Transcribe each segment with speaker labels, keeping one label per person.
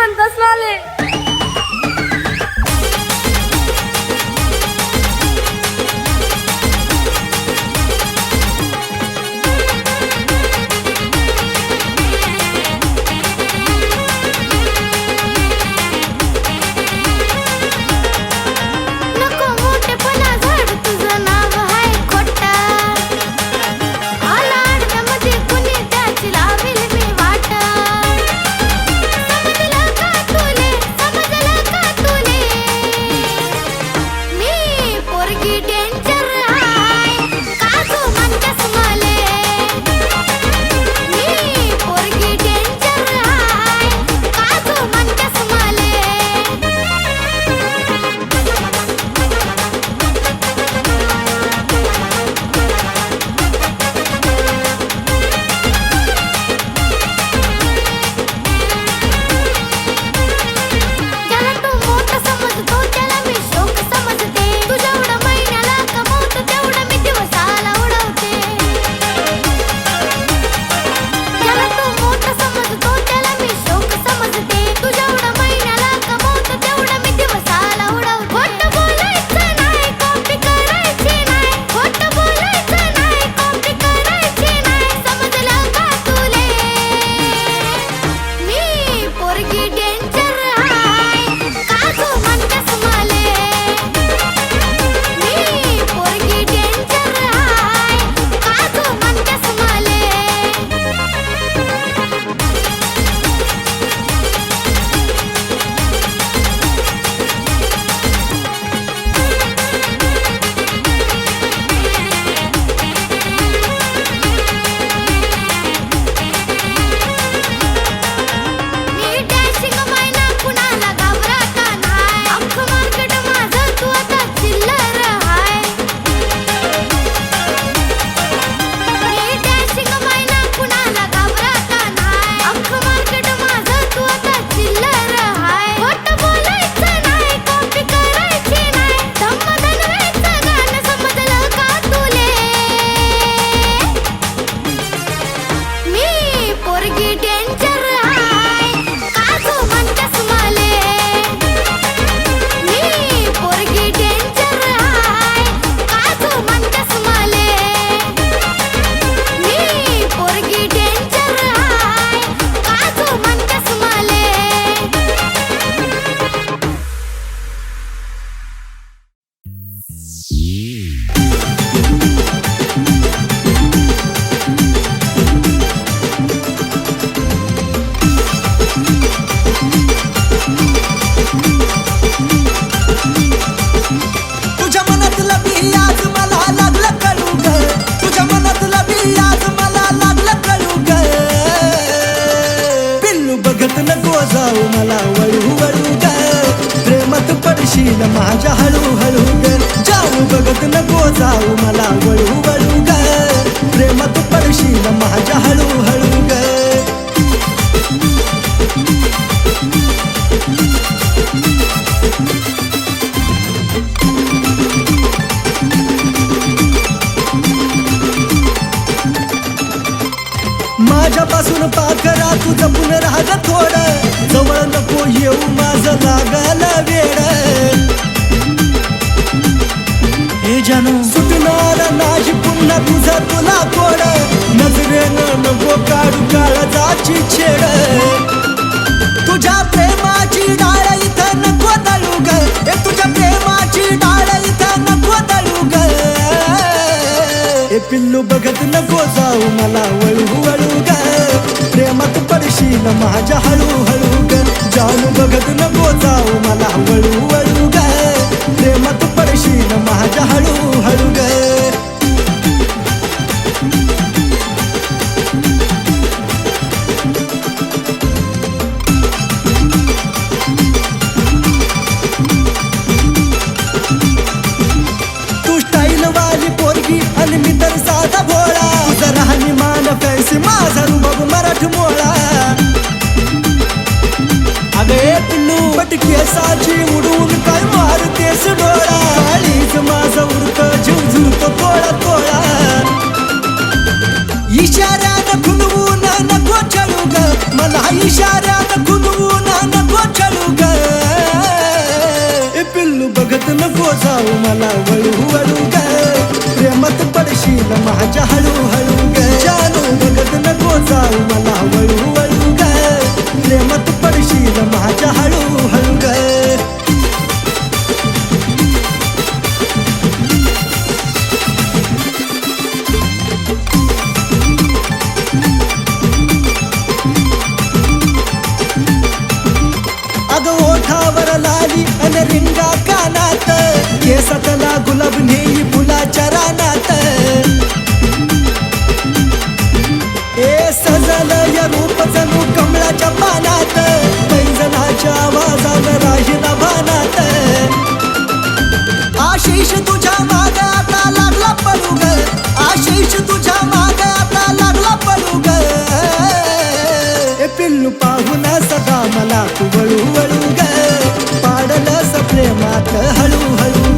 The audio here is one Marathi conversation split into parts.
Speaker 1: म्हणतस मला
Speaker 2: माझ्या हळूहळू कर. जाऊ बघत नको जाऊ मला वळू वळू कर. प्रेमात पडशील माझ्या हळूहळू कर. माझ्यापासून पाखरा तू जपून राहत थोड. जवळ नको येऊ माझं लागल वेळ जणू. सुटणार नाही पुन्हा तुझा तुला कोड नजरेनं नको काढू काळजाची छेड. तुझ्या प्रेमाची डाळ इथं नको दळू ग तुझ्या प्रेमाची डाळ इथं नको दळू ग हे पिल्लू बघत नको जाऊ मला वळू वळू ग प्रेमात पडशील माझ्या हळूहळू ग जाऊन बघत नको जाऊ मला वळू जाऊ मला वळू वळू ग. प्रेमात पडशील माझ्या हळू हळू ग. जानू बघत नको जाऊ मला वळू वळू ग. प्रेमात पडशील माझ्या हळू हळू ग. केसातला गुलाब नेई फुलाच्या रानात. ए सजल या रूप जणू कमळाच्या पानात. पैंजनाच्या आवाजात राहील भानात आशिष तुझ्या माग आता लागला पडू ग आशिष तुझ्या माग आता लागला पडू ग ए पिल्लू पाहून सदा मला तू वळू वळू ग. पाडलस प्रेमात हळू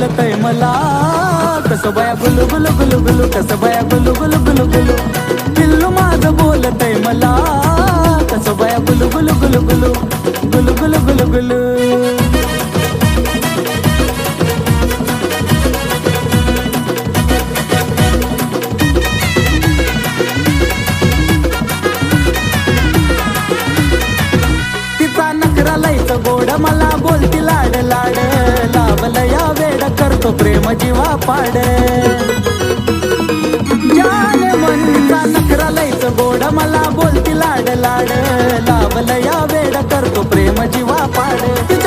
Speaker 3: बोलतय मला. कसं बया गुलू गुलू गुलू गुलू कसं बया गुलू गुलू गुलू गुलू पिल्लू माझं बोलतय मला. वेड प्रेम जीवा पाडे. जान मन नखरा लयच गोड मला बोलती लाड लाड. लावलं या वेड करतो प्रेम जीवा पाड.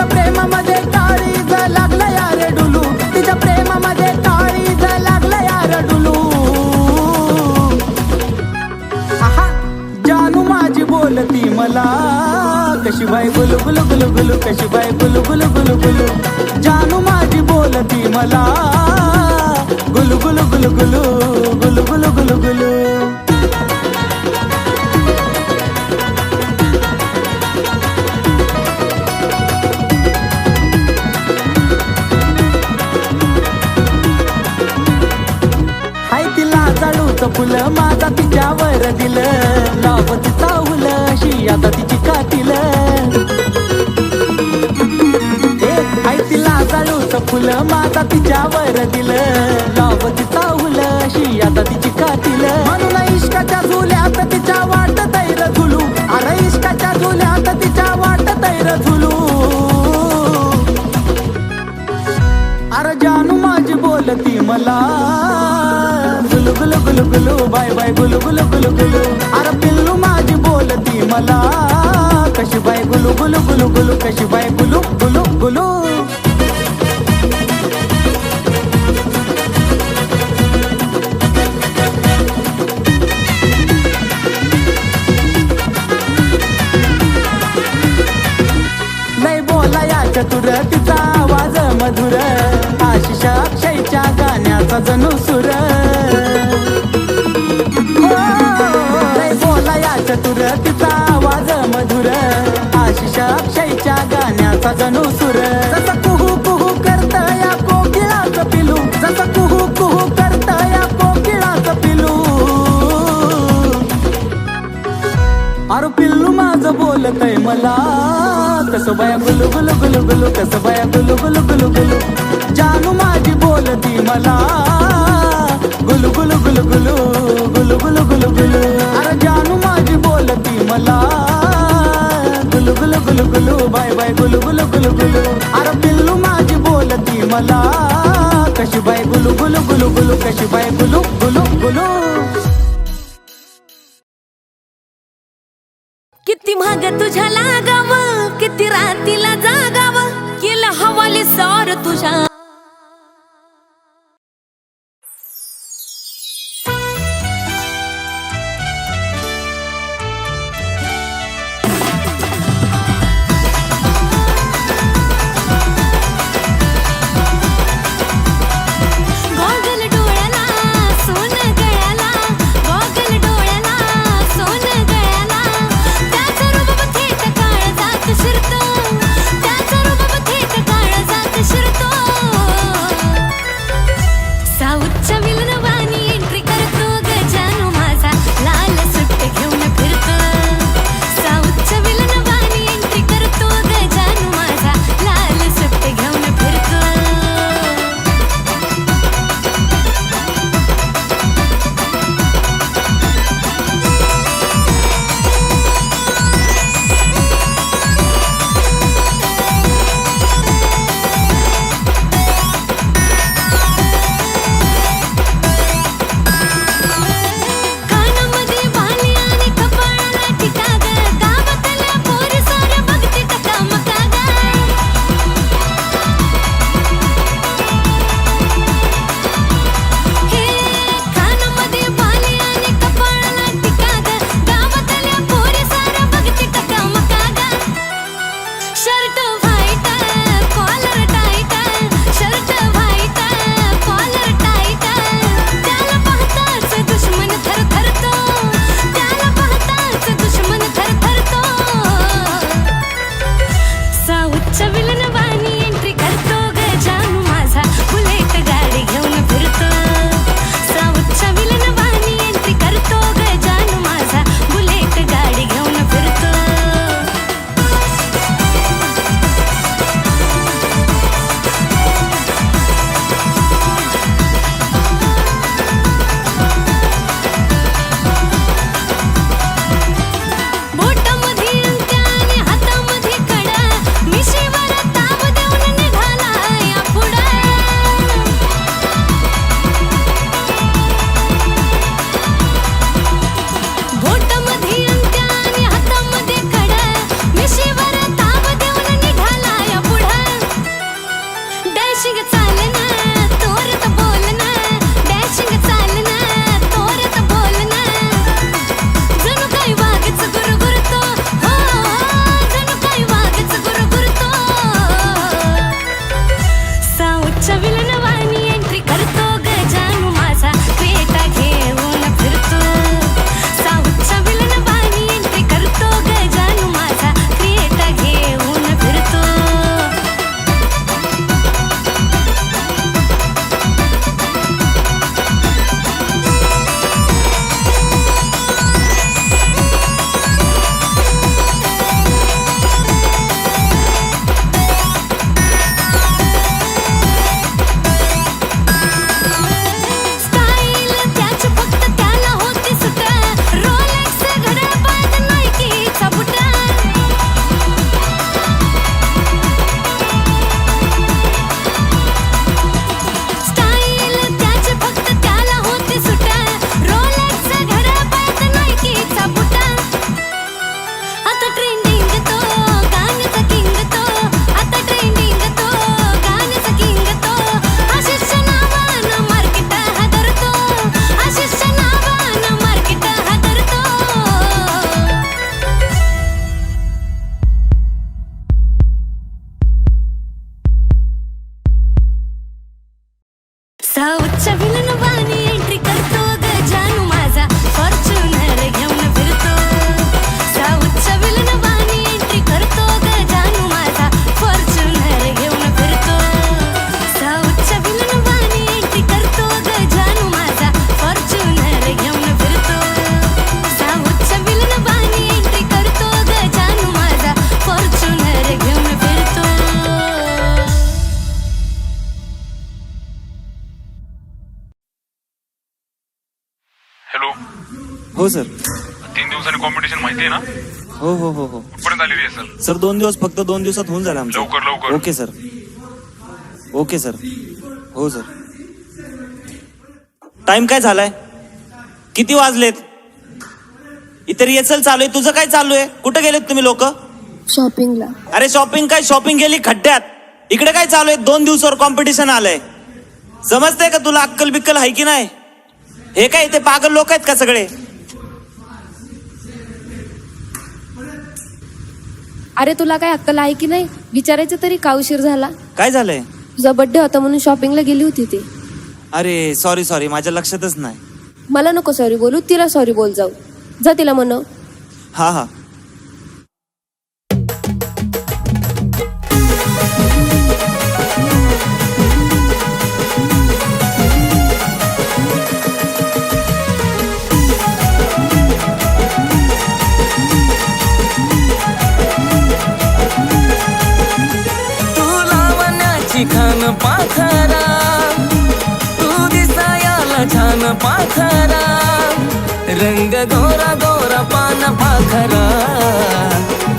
Speaker 3: कशी बाय गुलू गुलू गुलू गुलू कशी बाय गुलू गुलू गुलू गुलू जानू माझी बोलती मला. गुलू गुलू गुलू गुलू गुलू गुलू गुलू गुलू हाय तिला जाडूच फुलं माझा तिच्यावर दिलं. फुलं माझा तिच्यावर दिलं. लाव तिचा हुल अशी आता तिची कातील. म्हणून इश्काच्या झुल्यात तिच्या वाट तैर झुलू. अरे इश्काच्या झुल्यात तिच्या वाट तैर झुलू. अरे जानू माझी बोलती मला. गुलु गुलु गुलु गुलु बाय बाय गुलु गुलु गुलु गुलु. अरे पिल्लू माझी बोलती मला. कशी बाय गुलु गुलु गुलु गुलु कशी बाय गुलु गुलु गुलू. बोला तिचा आवाज मधुर आशिषा अक्षयच्या गाण्याचा जणू सुर. बोला या चतुर तिचा आवाज मधुर आशिषा अक्षयच्या गाण्याचा जणू सुर. कसबाया गुलू गुलू गुलू गुलू कसबाया गुलू गुलू गुलू गुलू जानू माझी बोलती मला गुलू गुलू गुलू गुलू गुलू गुलू गुलू गुलू अरे जानू माझी बोलती मला गुलू गुलू गुलू गुलू बाय बाय गुलू गुलू गुलू गुलू अरे पिल्लू माझी बोलती मला कशी बाय गुलू गुलू गुलू गुलू कशी बाय गुलू गुलू गुलू
Speaker 4: किती माग तुझ्या लागाव किती रातीला जागाव. केलं हवाली सौर तुझ्या ఉత్సవిలను
Speaker 5: हॅलो.
Speaker 6: हो सर.
Speaker 5: तीन दिवसांनी कॉम्पिटिशन माहिती आहे ना?
Speaker 6: हो हो हो हो.
Speaker 5: कुठपर्यंत आलेली आहे सर?
Speaker 6: सर दोन दिवस फक्त दोन दिवसात होऊन झालं आमचं.
Speaker 5: लवकर, लवकर.
Speaker 6: Okay sir. Okay sir. हो सर. टाइम काय झालाय? किती वाजलेत? इतर येचल चालू आहे. तुझं काय चालू आहे? कुठे गेलेत तुम्ही लोक?
Speaker 7: शॉपिंगला.
Speaker 6: अरे शॉपिंग काय? शॉपिंग गेली खड्ड्यात. इकडे काय चालू आहे? दोन दिवसावर कॉम्पिटिशन आलंय. समजतंय का तुला अक्कल बिक्कल आहे की नाही? हे काय ते पागल लोक आहेत का सगळे?
Speaker 7: अरे तुला काय अक्कल आहे की नाही? विचारायचं तरी का उशीर झाला?
Speaker 6: काय झालंय?
Speaker 7: तुझा बर्थडे होता म्हणून शॉपिंगला गेली होती ती.
Speaker 6: अरे सॉरी सॉरी माझ्या लक्षातच नाही.
Speaker 7: मला नको सॉरी बोलू तिला सॉरी बोल जाऊ. जा तिला म्हणव
Speaker 6: हा हा.
Speaker 8: पाखरा रंग गोरा गोरा पान पाखरा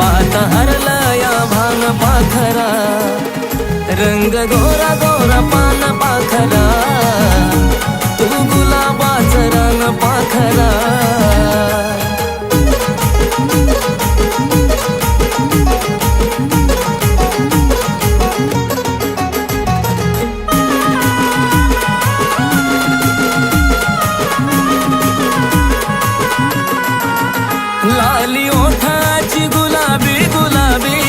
Speaker 8: पात हरला या भान पाखरा रंग गोरा गोरा पान पाखरा तू गुलाबाच पाखरा. लाली ओठाची गुलाबी गुलाबी.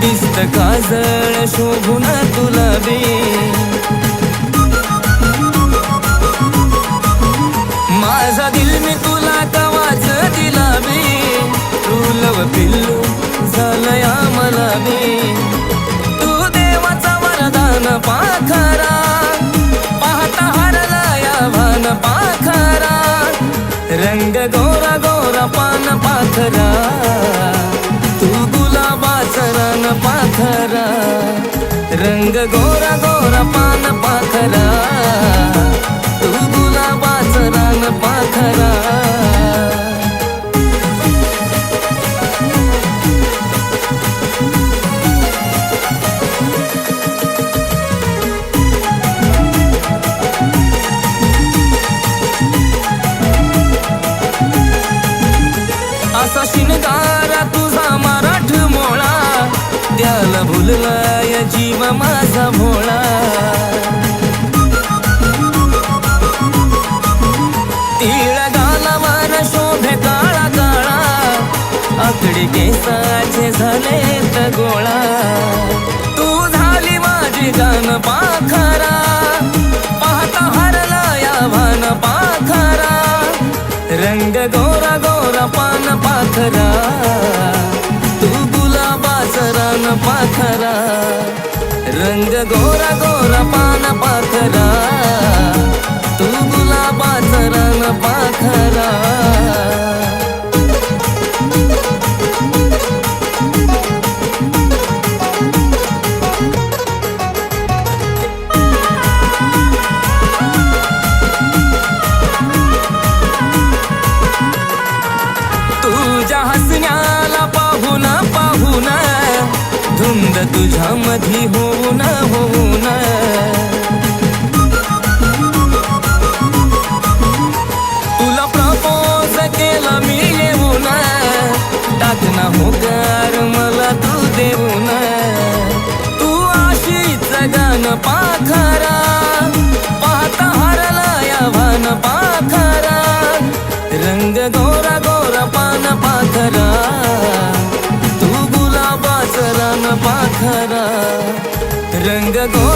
Speaker 8: दिसत काजळ शोभून तुलाबी. माझा दिल मी तुला कवाच दिला तू लव पिल्लू झालया मला बे तू देवाचा वरदान पाखरा. पाहता हरला या भान पाखरा. रंग गोरा गोरा पान पाखरा तू गुलाबाचा रान पाखरा रंग गोरा गोरा पान पाखरा तू गुलाबाचा रान पाखरा माझा भोळा तिळ गालावर शोभे काळा काळा. आकडी केसाचे झाले गोळा. तू झाली माझी गान पाखरा. पाहता हरला या भान पाखरा. रंग गोरा गोरा पान पाखरा. तू गुलाबाचा रान पाखरा. रंग गोरा गोरा पान पाखरा तू गुलाबाचा रान पाखरा. तुझ्या हसण्याला पाहून पाहून धुंद तुझ्या मधी होऊन टाकना मला तू देऊन तू आशीच गान पाखरा. पाहता हरला या पाखरा. रंग गोरा गोरा पान पाखरा. तू गुलाबाच रान पाखरा. रंग गोरा